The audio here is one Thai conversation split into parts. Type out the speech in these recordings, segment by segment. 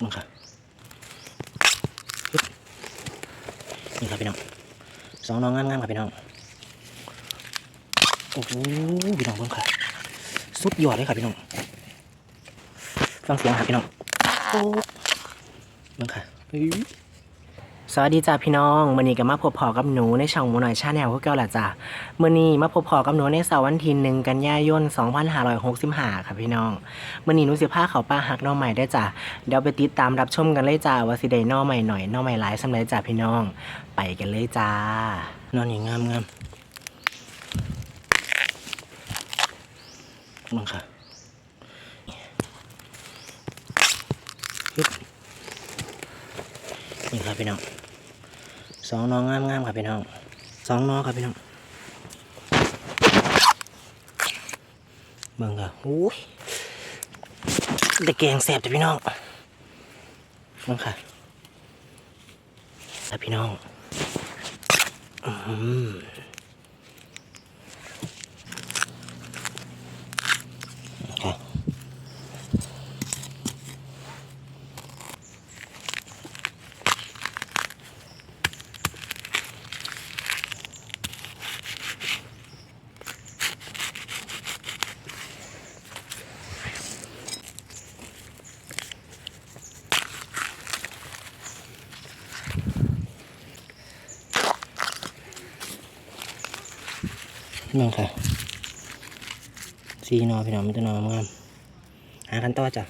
มึงค่ะปึ๊บนี่ครับพี่น้องสองน้องงามๆครับพี่น้องโอ้โหพี่น้องเพิ่งครับสุดยอดเลยครับพี่น้องฟังเสียงครับพี่น้องโอ้เพิ่งค่ะอื้อ สวัสดีจ้าพี่น้องมื่อนี้ก็มาพบพอกับหนูในช่องมูหน่อยชาแนลพวกเก่าละจ้ามื่อนี้มาพบพอกับหนูในเสาร์วันที่หนึ่งกันยายน 2565ครับพี่น้องมื่อนี้หนูสิพาเขาป้าหักน้อใหม่ได้จ้าเดี๋ยวไปติดตามรับชมกันเลยจ้าว่าสิได้น้อใหม่หน่อยน้อใหม่หลายสำหรับจ้าพี่น้อง ไปกันเลยจ้านอนนี่างงามงามมึงค่ะนี่ครับพี่น้อง สองน้องงามงามครับพี่น้องสองน้องครับพี่น้องเบิ่งค่ะโอ้ยแต่แกงแสบแต่พี่น้องมึงค่ะแต่พี่น้องอืม นั่งค่ะซีนอพี่น้องมันจะนอนงามหากันต่อจ้ะ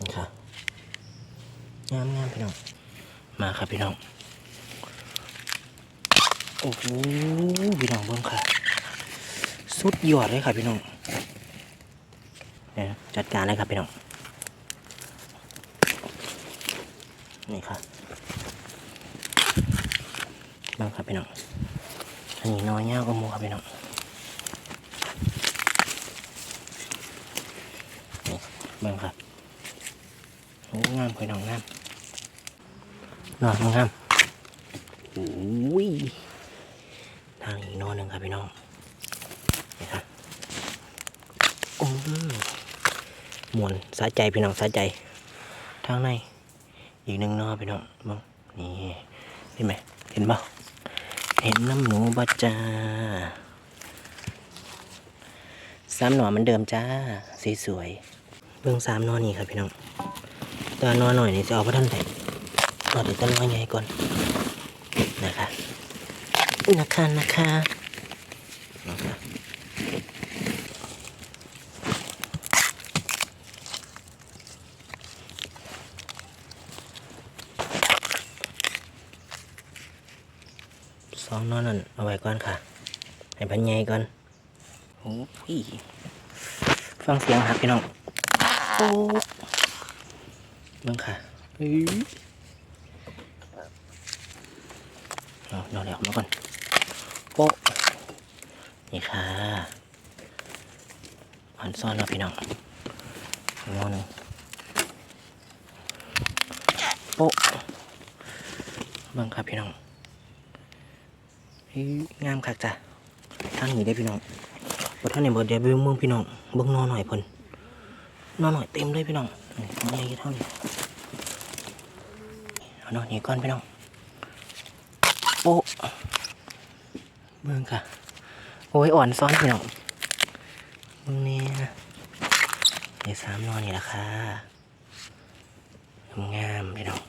นี่ค่ะงามงามพี่น้อง มาครับพี่น้อง โอ้โหพี่น้องเบิ่งค่ะ สุดยอดเลยค่ะพี่น้องจัดการเลยครับพี่น้อง นี่ค่ะบ้างครับพี่น้องอันนี้น้อยเงาก็มูครับพี่น้องนี่เบ้างครับโอ้งามพี่น้องงามนอนงามโอ้ยทางอีกนอนหนึ่งครับพี่น้องนี่ครับโอ้มวนสะใจพี่น้องสะใจ ทางใน อีกหนึ่งนอพี่น้องมองนี่เห็นไหมเห็นเปล่าเห็นน้ำหนูบัจจาสามหนอมันเดิมจ้าสีสวยๆเบื้องสามนอนี่ครับพี่น้องแตอนอหน่อยนี่จะเอาพระท่านแต่เอาแต่ต้นน้อยใหญ่ก่อนนะคะนะคะนะคะ สองนอนั่นเอาไว้ก่อนค่ะ ให้พันใหญ่ก่อนโอ้ยฟังเสียงครับพี่น้องโอ้เบิ่งค่ะเฮ้ยเอานอนแล้วมาก่อนโป๊ะนี่ค่ะอันซ่อนแล้วพี่น้องงอหนึ่งโป๊ะเบิ่งครับพี่น้องเฮ้ย งามคักจ้ะทางนี้ได้พี่น้องบ่ท่านเนี่ยบ่เดียวไปเบิ่งเมืองพี่น้องเบิ่งนอนหน่อยเพิ่นนอนหน่อยเต็มเลยพี่น้องนี่เท่านี้เอานอนี้ก่อนพี่น้องโป๊ะเบิ่งค่ะ โอ้ยอ่อนซ้อนพี่น้องเบิ่งนี่นะนี่สามนอนี่ละค่ะงามพี่น้อง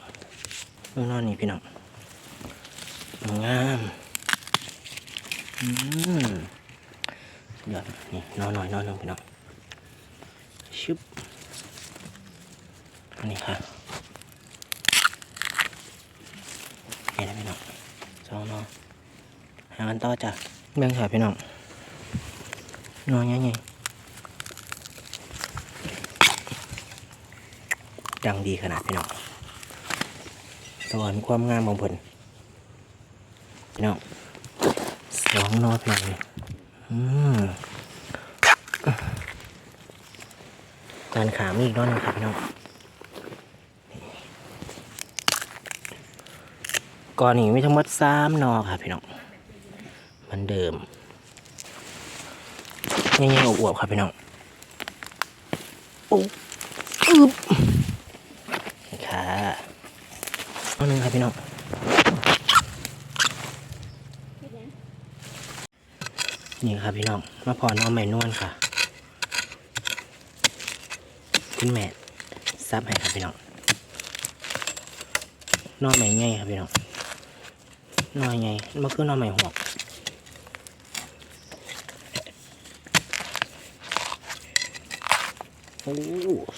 เบิ่งนอนี่พี่น้องงาม อืมเดี๋ยวนี่นอนหน่อยนอนหนึ่งพี่น้องชุบอันนี้ค่ะเห็นไหมพี่น้องสองนอนหากันต่อจ้ะเบิ่งค่ะพี่น้องนอนยังไงดังดีขนาดพี่น้องสวรรค์ความงามของเพิ่นพี่น้อง สองนอเพียงเลยอืมการขามีอีกนอนนึงครับพี่น้องก่อนนี้มีทั้งหมดสามนอครับพี่น้องมันเดิมง่ายๆอวบๆครับพี่น้องโอ้อึบค่ะอันหนึงครับพี่น้อง นี่ครับพี่น้องมาพอน้องใหม่นวลค่ะ คุณแม่ซับให้ครับพี่น้องน้องใหม่ง่ายครับพี่น้องน้อยไงมันคือน้องใหม่หวกโอ้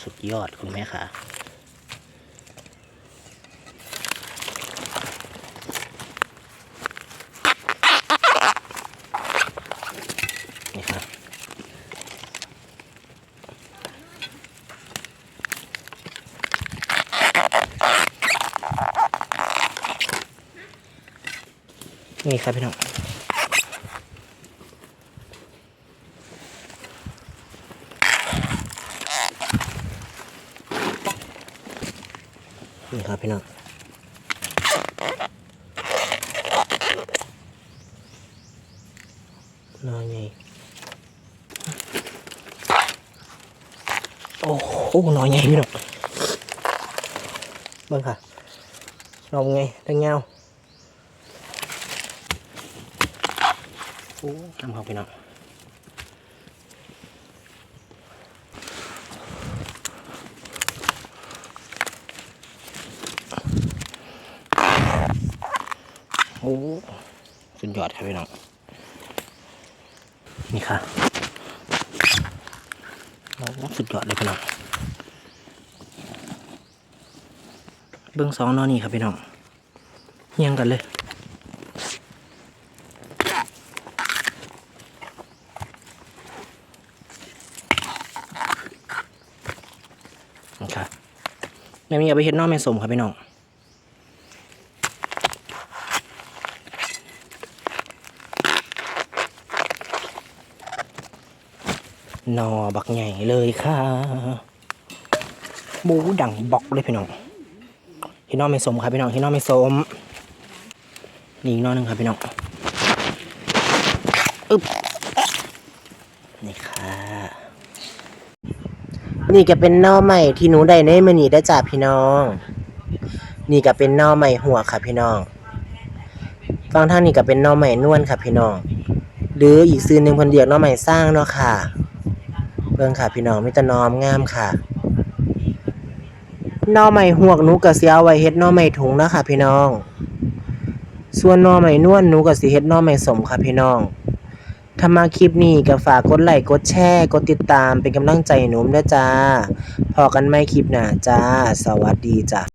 สุดยอดคุณแม่ค่ะ นี่ครับพี่น้องนี่ครับพี่น้องนอนไงโอ้โหนอนไงพี่น้องเบิ่งค่ะนอนไงตั้งเงา โอ้ทำเขาพี่น้องโอ้สุดยอดครับพี่น้องนี่ค่ะโอ้สุดยอดเลยพี่น้องเบื้องสองนอนนี่ครับพี่น้องเฮียงกันเลย แม่มีอย่าไปเห็ดน้องแม่สมครับพี่น้องนอบักใหญ่เลยค่ะหมูดังบอกเลยพี่น้องพี่น้องไม่สมครับพี่น้องพี่น้องไม่สมนี่อีกนอหนึ่งครับพี่น้องอึ๊บนี่ค่ะ นี่ก็เป็นน่อใหม่ที่หนูได้ในมือนี้ได้จ้าพี่น้อง นี่ก็เป็นน่อใหม่หัวค่ะพี่น้องฟังทางนี้ก็เป็นน่อใหม่นวลค่ะพี่น้อง หรืออีกซื้อหนึ่งเพันเดียกน่อใหม่สร้างเนาะค่ะเบิ่งค่ะพี่น้องมีแต่หนอมงามค่ะน่อไม้หวกหนูก็สิเอาไว้เฮ็ดน่อไม้ถุงนะค่ะพี่น้อง ส่วนน่อไม้นวลหนูก็สิเฮ็ดน่อไม้สมค่ะพี่น้อง ถ้ามาคลิปนี้ก็ฝากกดไลค์กดแชร์กดติดตามเป็นกำลังใจหนุ่มด้วยจ้า พอกันไม่คลิปหน้าจ้า สวัสดีจ้ะ